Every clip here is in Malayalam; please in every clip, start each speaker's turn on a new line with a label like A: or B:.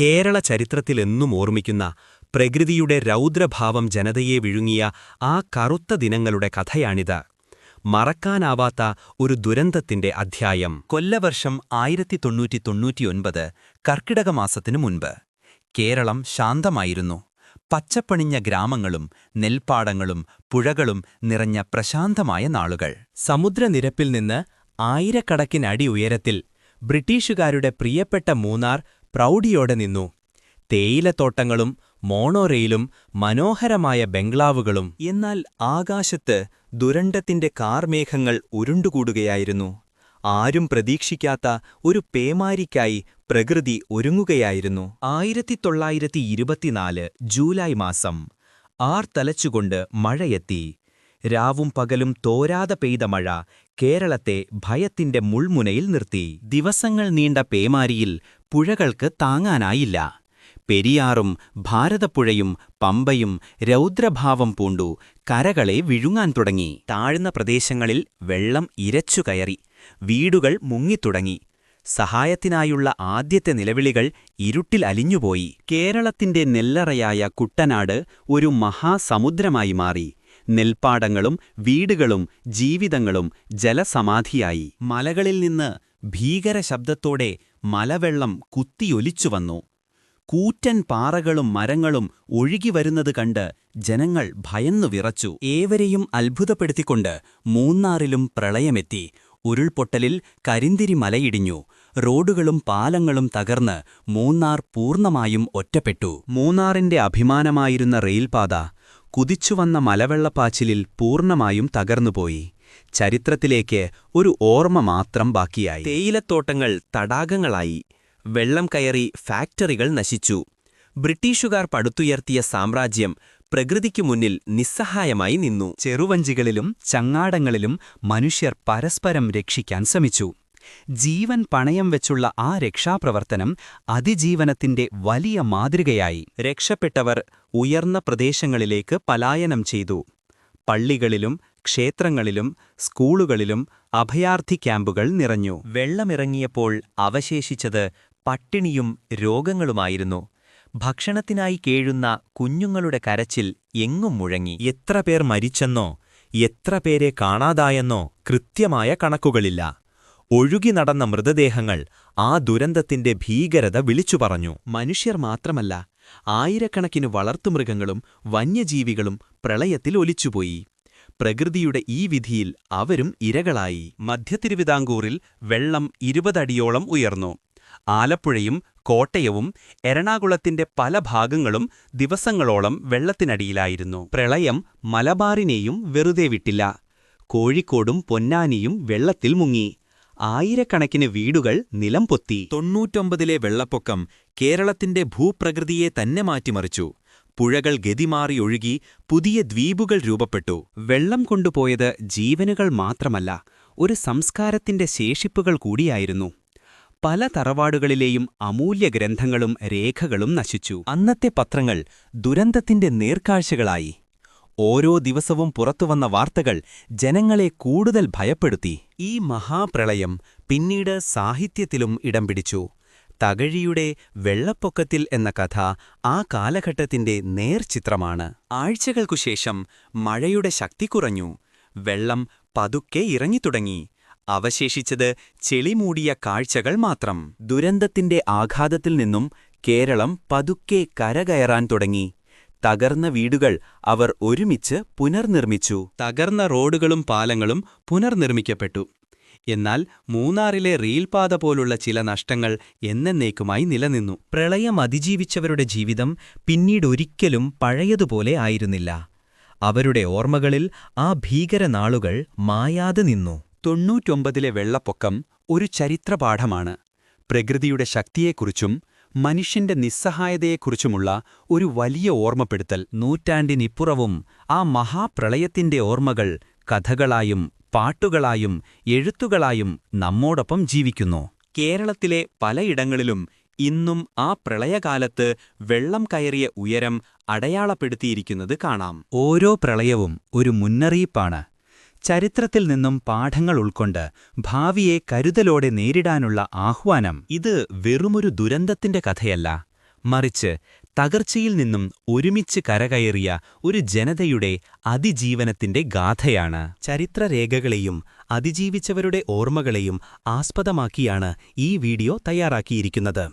A: കേരള ചരിത്രത്തിലെന്നും ഓർമ്മിക്കുന്ന പ്രകൃതിയുടെ രൗദ്രഭാവം ജനതയെ വിഴുങ്ങിയ ആ കറുത്ത ദിനങ്ങളുടെ കഥയാണിത്. മറക്കാനാവാത്ത ഒരു ദുരന്തത്തിന്റെ അധ്യായം.
B: കൊല്ലവർഷം ആയിരത്തി തൊണ്ണൂറ്റി തൊണ്ണൂറ്റിയൊൻപത് കർക്കിടക മാസത്തിനു മുൻപ്. കേരളം ശാന്തമായിരുന്നു. പച്ചപ്പണിഞ്ഞ ഗ്രാമങ്ങളും നെൽപ്പാടങ്ങളും പുഴകളും നിറഞ്ഞ പ്രശാന്തമായ നാളുകൾ.
A: സമുദ്രനിരപ്പിൽ നിന്ന് ആയിരക്കണക്കിനടി ഉയരത്തിൽ ബ്രിട്ടീഷുകാരുടെ പ്രിയപ്പെട്ട മൂന്നാർ പ്രൗഢിയോടെ നിന്നു. തേയിലത്തോട്ടങ്ങളും മോണോറെയിലും മനോഹരമായ ബംഗ്ലാവുകളും.
B: എന്നാൽ ആകാശത്ത് ദുരണ്ടത്തിന്റെ കാർമേഘങ്ങൾ ഉരുണ്ടുകൂടുകയായിരുന്നു. ആരും പ്രതീക്ഷിക്കാത്ത ഒരു പേമാരിക്കായി പ്രകൃതി ഒരുങ്ങുകയായിരുന്നു.
A: ആയിരത്തി തൊള്ളായിരത്തി ഇരുപത്തിനാല് ജൂലൈ മാസം ആർ തലച്ചുകൊണ്ട് മഴയെത്തി. രാവും പകലും തോരാതെ പെയ്ത മഴ കേരളത്തെ ഭയത്തിന്റെ മുൾമുനയിൽ നിർത്തി. ദിവസങ്ങൾ നീണ്ട പേമാരിയിൽ പുഴകൾക്ക് താങ്ങാനായില്ല. പെരിയാറും ഭാരതപ്പുഴയും പമ്പയും രൗദ്രഭാവം പൂണ്ടു. കരകളെ വിഴുങ്ങാൻ തുടങ്ങി. താഴ്ന്ന പ്രദേശങ്ങളിൽ വെള്ളം ഇരച്ചു കയറി. വീടുകൾ മുങ്ങിത്തുടങ്ങി. സഹായത്തിനായുള്ള ആദ്യത്തെ നിലവിളികൾ ഇരുട്ടിൽ അലിഞ്ഞുപോയി. കേരളത്തിന്റെ നെല്ലറയായ കുട്ടനാട് ഒരു മഹാസമുദ്രമായി മാറി. നെൽപ്പാടങ്ങളും വീടുകളും ജീവിതങ്ങളും ജലസമാധിയായി. മലകളിൽ നിന്ന് ഭീകര ശബ്ദത്തോടെ മലവെള്ളം കുത്തിയൊലിച്ചു വന്നു. കൂറ്റൻ പാറകളും മരങ്ങളും ഒഴുകിവരുന്നത് കണ്ട് ജനങ്ങൾ ഭയന്നു വിറച്ചു. ഏവരെയും അത്ഭുതപ്പെടുത്തിക്കൊണ്ട് മൂന്നാറിലും പ്രളയമെത്തി. ഉരുൾപൊട്ടലിൽ കരിന്തിരി മലയിടിഞ്ഞു. റോഡുകളും പാലങ്ങളും തകർന്ന് മൂന്നാർ പൂർണമായും ഒറ്റപ്പെട്ടു. മൂന്നാറിന്റെ അഭിമാനമായിരുന്ന റെയിൽപാത കുതിച്ചുവന്ന മലവെള്ളപ്പാച്ചിലിൽ പൂർണമായും തകർന്നുപോയി. ചരിത്രത്തിലേക്ക് ഒരു ഓർമ്മ മാത്രം ബാക്കിയായി. തേയിലത്തോട്ടങ്ങൾ തടാകങ്ങളായി വെള്ളം കയറി ഫാക്ടറികൾ നശിച്ചു. ബ്രിട്ടീഷുകാർ പടുത്തുയർത്തിയ സാമ്രാജ്യം പ്രകൃതിക്കു മുന്നിൽ നിസ്സഹായമായി നിന്നു. ചെറുവഞ്ചികളിലും ചങ്ങാടങ്ങളിലും മനുഷ്യർ പരസ്പരം രക്ഷിക്കാൻ ശ്രമിച്ചു. ജീവൻ പണയം വെച്ചുള്ള ആ രക്ഷാപ്രവർത്തനം അതിജീവനത്തിന്റെ വലിയ മാതൃകയായി. രക്ഷപ്പെട്ടവർ ഉയർന്ന പ്രദേശങ്ങളിലേക്ക് പലായനം ചെയ്തു. പള്ളികളിലും ക്ഷേത്രങ്ങളിലും സ്കൂളുകളിലും അഭയാർത്ഥി ക്യാമ്പുകൾ നിറഞ്ഞു. വെള്ളമിറങ്ങിയപ്പോൾ അവശേഷിച്ചത് പട്ടിണിയും രോഗങ്ങളുമായിരുന്നു. ഭക്ഷണത്തിനായി കേഴുന്ന കുഞ്ഞുങ്ങളുടെ കരച്ചിൽ എങ്ങും മുഴങ്ങി. എത്ര പേർ മരിച്ചെന്നോ എത്ര പേരെ കാണാതായെന്നോ കൃത്യമായ കണക്കുകളില്ല. ഒഴുകി നടന്ന മൃതദേഹങ്ങൾ ആ ദുരന്തത്തിന്റെ ഭീകരത വിളിച്ചു പറഞ്ഞു. മനുഷ്യർ മാത്രമല്ല ആയിരക്കണക്കിന് വളർത്തുമൃഗങ്ങളും വന്യജീവികളും പ്രളയത്തിൽ ഒലിച്ചുപോയി. പ്രകൃതിയുടെ ഈ വിധിയിൽ അവരും ഇരകളായി. മധ്യതിരുവിതാംകൂറിൽ വെള്ളം ഇരുപതടിയോളം ഉയർന്നു. ആലപ്പുഴയും കോട്ടയവും എറണാകുളത്തിന്റെ പല ഭാഗങ്ങളും ദിവസങ്ങളോളം വെള്ളത്തിനടിയിലായിരുന്നു. പ്രളയം മലബാറിനെയും വെറുതെ വിട്ടില്ല. കോഴിക്കോടും പൊന്നാനിയും വെള്ളത്തിൽ മുങ്ങി. ആയിരക്കണക്കിന് വീടുകൾ നിലം പൊത്തി തൊണ്ണൂറ്റൊമ്പതിലെ വെള്ളപ്പൊക്കം കേരളത്തിന്റെ ഭൂപ്രകൃതിയെ തന്നെ മാറ്റിമറിച്ചു. പുഴകൾ ഗതിമാറി ഒഴുകി പുതിയ ദ്വീപുകൾ രൂപപ്പെട്ടു. വെള്ളം കൊണ്ടുപോയത് ജീവനുകൾ മാത്രമല്ല ഒരു സംസ്കാരത്തിന്റെ ശേഷിപ്പുകൾ കൂടിയായിരുന്നു. പല തറവാടുകളിലെയും അമൂല്യ ഗ്രന്ഥങ്ങളും രേഖകളും നശിച്ചു. അന്നത്തെ പത്രങ്ങൾ ദുരന്തത്തിന്റെ നേർക്കാഴ്ചകളായി. ഓരോ ദിവസവും പുറത്തുവന്ന വാർത്തകൾ ജനങ്ങളെ കൂടുതൽ ഭയപ്പെടുത്തി. ഈ മഹാപ്രളയം പിന്നീട് സാഹിത്യത്തിലും ഇടം പിടിച്ചു. തകഴിയുടെ വെള്ളപ്പൊക്കത്തിൽ എന്ന കഥ ആ കാലഘട്ടത്തിന്റെ നേർചിത്രമാണ്. ആഴ്ചകൾക്കുശേഷം മഴയുടെ ശക്തി കുറഞ്ഞു. വെള്ളം പതുക്കെ ഇറങ്ങിത്തുടങ്ങി. അവശേഷിച്ചത് ചെളിമൂടിയ കാഴ്ചകൾ മാത്രം. ദുരന്തത്തിന്റെ ആഘാതത്തിൽ നിന്നും കേരളം പതുക്കെ കരകയറാൻ തുടങ്ങി. തകർന്ന വീടുകൾ അവർ ഒരുമിച്ച് പുനർനിർമ്മിച്ചു. തകർന്ന റോഡുകളും പാലങ്ങളും പുനർനിർമ്മിക്കപ്പെട്ടു. എന്നാൽ മൂന്നാറിലെ റീൽപാത പോലുള്ള ചില നഷ്ടങ്ങൾ എന്നേക്കുമായി നിലനിന്നു. പ്രളയം അതിജീവിച്ചവരുടെ ജീവിതം പിന്നീടൊരിക്കലും പഴയതുപോലെ ആയിരുന്നില്ല. അവരുടെ ഓർമ്മകളിൽ ആ ഭീകരനാളുകൾ മായാതെ നിന്നു. തൊണ്ണൂറ്റൊമ്പതിലെ വെള്ളപ്പൊക്കം ഒരു ചരിത്രപാഠമാണ്. പ്രകൃതിയുടെ ശക്തിയെക്കുറിച്ചും മനുഷ്യന്റെ നിസ്സഹായതയെക്കുറിച്ചുമുള്ള ഒരു വലിയ ഓർമ്മപ്പെടുത്തൽ നൂറ്റാണ്ടിനിപ്പുറവും ആ മഹാപ്രളയത്തിന്റെ ഓർമ്മകൾ കഥകളായും പാട്ടുകളായും എഴുത്തുകളായും നമ്മോടൊപ്പം ജീവിക്കുന്നു. കേരളത്തിലെ പലയിടങ്ങളിലും ഇന്നും ആ പ്രളയകാലത്ത് വെള്ളം കയറിയ ഉയരം അടയാളപ്പെടുത്തിയിരിക്കുന്നത് കാണാം. ഓരോ പ്രളയവും ഒരു മുന്നറിയിപ്പാണ്. ചരിത്രത്തിൽ നിന്നും പാഠങ്ങൾ ഉൾക്കൊണ്ട് ഭാവിയെ കരുതലോടെ നേരിടാനുള്ള ആഹ്വാനം. ഇത് വെറുമൊരു ദുരന്തത്തിന്റെ കഥയല്ല. മറിച്ച് തകർച്ചയിൽ നിന്നും ഒരുമിച്ച് കരകയറിയ ഒരു ജനതയുടെ അതിജീവനത്തിന്റെ ഗാഥയാണ്.
B: ചരിത്രരേഖകളെയും അതിജീവിച്ചവരുടെ ഓർമ്മകളെയും ആസ്പദമാക്കിയാണ് ഈ വീഡിയോ തയ്യാറാക്കിയിരിക്കുന്നത്.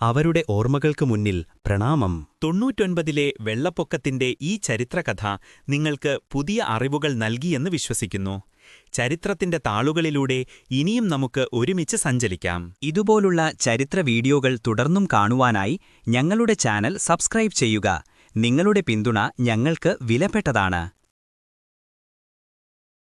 B: അവരുടെ ഓർമ്മകൾക്ക് മുന്നിൽ പ്രണാമം.
A: തൊണ്ണൂറ്റൊൻപതിലെ വെള്ളപ്പൊക്കത്തിന്റെ ഈ ചരിത്രകഥ നിങ്ങൾക്ക് പുതിയ അറിവുകൾ നൽകിയെന്ന് വിശ്വസിക്കുന്നു. ചരിത്രത്തിന്റെ താളുകളിലൂടെ ഇനിയും നമുക്ക് ഒരുമിച്ച് സഞ്ചരിക്കാം. ഇതുപോലുള്ള ചരിത്ര വീഡിയോകൾ തുടർന്നും കാണുവാനായി ഞങ്ങളുടെ ചാനൽ സബ്സ്ക്രൈബ് ചെയ്യുക. നിങ്ങളുടെ പിന്തുണ ഞങ്ങൾക്ക് വിലപ്പെട്ടതാണ്.